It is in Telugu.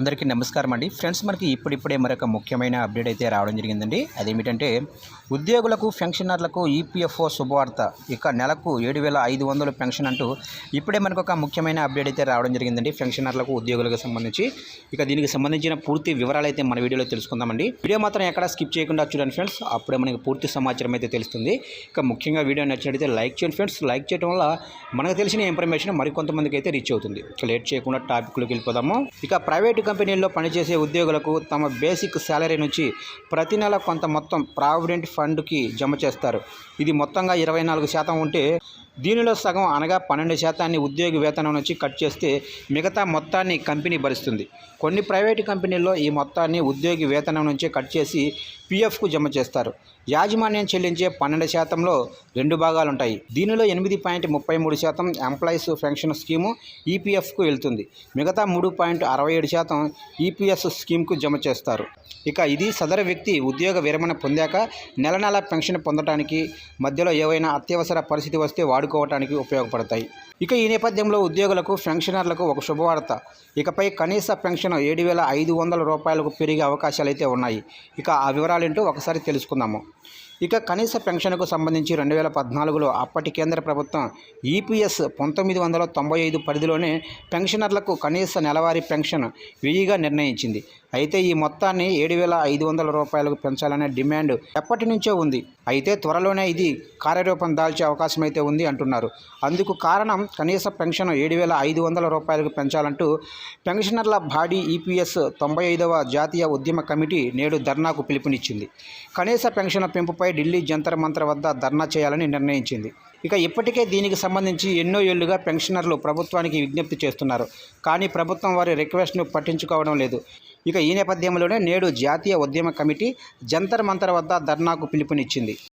అందరికీ నమస్కారం అండి. ఫ్రెండ్స్ మనకి ఇప్పుడిప్పుడే మరొక ముఖ్యమైన అప్డేట్ అయితే రావడం జరిగిందండి. అదేమిటంటే ఉద్యోగులకు పెన్షనర్లకు ఈపీఎఫ్ఓ శుభవార్త. ఇక నెలకు ఏడు వేల ఐదు వందల పెన్షన్ అంటూ ఇప్పుడే మనకు ఒక ముఖ్యమైన అప్డేట్ అయితే రావడం జరిగిందండి పెన్షనర్లకు ఉద్యోగులకు సంబంధించి. ఇక దీనికి సంబంధించిన పూర్తి వివరాలు అయితే మన వీడియోలో తెలుసుకుందామండి. వీడియో మాత్రం ఎక్కడ స్కిప్ చేయకుండా చూడండి ఫ్రెండ్స్. అప్పుడే మనకి పూర్తి సమాచారం అయితే తెలుస్తుంది. ఇక ముఖ్యంగా వీడియో నచ్చినట్లయితే లైక్ చేయండి ఫ్రెండ్స్. లైక్ చేయడం వల్ల మనకు తెలిసిన ఇన్ఫర్మేషన్ మరికొంతమందికి అయితే రీచ్ అవుతుంది. ఇక లేట్ చేయకుండా టాపిక్లోకి వెళ్ళిపోదాము. ఇక ప్రైవేటు కంపెనీల్లో పనిచేసే ఉద్యోగులకు తమ బేసిక్ శాలరీ నుంచి ప్రతి నెల కొంత మొత్తం ప్రావిడెంట్ ఫండ్కి జమ చేస్తారు. ఇది మొత్తంగా ఇరవై నాలుగు శాతం ఉంటే దీనిలో సగం అనగా పన్నెండు శాతాన్ని ఉద్యోగి వేతనం నుంచి కట్ చేస్తే మిగతా మొత్తాన్ని కంపెనీ భరిస్తుంది. కొన్ని ప్రైవేటు కంపెనీల్లో ఈ మొత్తాన్ని ఉద్యోగి వేతనం నుంచి కట్ చేసి పీఎఫ్కు జమ చేస్తారు. యాజమాన్యం చెల్లించే పన్నెండు శాతంలో రెండు భాగాలు ఉంటాయి దీనిలో ఎనిమిది పాయింట్ ముప్పై మూడు శాతం ఎంప్లాయీస్ పెన్షన్ స్కీము ఈపీఎఫ్కు వెళ్తుంది. మిగతా మూడు పాయింట్ అరవై ఏడు శాతం ఈపీఎస్ స్కీమ్కు జమ చేస్తారు. ఇక ఇది సదరు వ్యక్తి ఉద్యోగ విరమణ పొందాక నెల నెల పెన్షన్ పొందడానికి మధ్యలో ఏవైనా అత్యవసర పరిస్థితి వస్తే వాడు వాడుకోవడానికి ఉపయోగపడతాయి. ఇక ఈ నేపథ్యంలో ఉద్యోగులకు పెన్షనర్లకు ఒక శుభవార్త. ఇకపై కనీస పెన్షన్ ఏడు వేల ఐదు వందల రూపాయలకు పెరిగే అవకాశాలు అయితే ఉన్నాయి. ఇక ఆ వివరాలేంటో ఒకసారి తెలుసుకుందాము. ఇక కనీస పెన్షన్కు సంబంధించి రెండు వేల పద్నాలుగులో అప్పటి కేంద్ర ప్రభుత్వం ఈపీఎస్ పంతొమ్మిది వందల తొంభై ఐదు పరిధిలోనే పెన్షనర్లకు కనీస నెలవారీ పెన్షన్ వెయ్యిగా నిర్ణయించింది. అయితే ఈ మొత్తాన్ని ఏడు వేల ఐదు వందల రూపాయలకు పెంచాలనే డిమాండ్ ఎప్పటి నుంచో ఉంది. అయితే త్వరలోనే ఇది కార్యరూపం దాల్చే అవకాశం అయితే ఉంది అంటున్నారు. అందుకు కారణం కనీస పెన్షన్ ఏడు వేల ఐదు వందల రూపాయలకు పెంచాలంటూ పెన్షనర్ల బాడీ ఈపీఎస్ తొంభై ఐదవ జాతీయ ఉద్యమ కమిటీ నేడు ధర్నాకు పిలుపునిచ్చింది. కనీస పెన్షన్ పెంపుపై ఢిల్లీ జంతర్ మంతర్ వద్ద ధర్నా చేయాలని నిర్ణయించింది. ఇక ఇప్పటికే దీనికి సంబంధించి ఎన్నో ఏళ్ళుగా పెన్షనర్లు ప్రభుత్వానికి విజ్ఞప్తి చేస్తున్నారు. కానీ ప్రభుత్వం వారి రిక్వెస్ట్ను పట్టించుకోవడం లేదు. ఇక ఈ నేపథ్యంలోనే నేడు జాతీయ ఉద్యమ కమిటీ జంతర్ మంతర్ వద్ద ధర్నాకు పిలుపునిచ్చింది.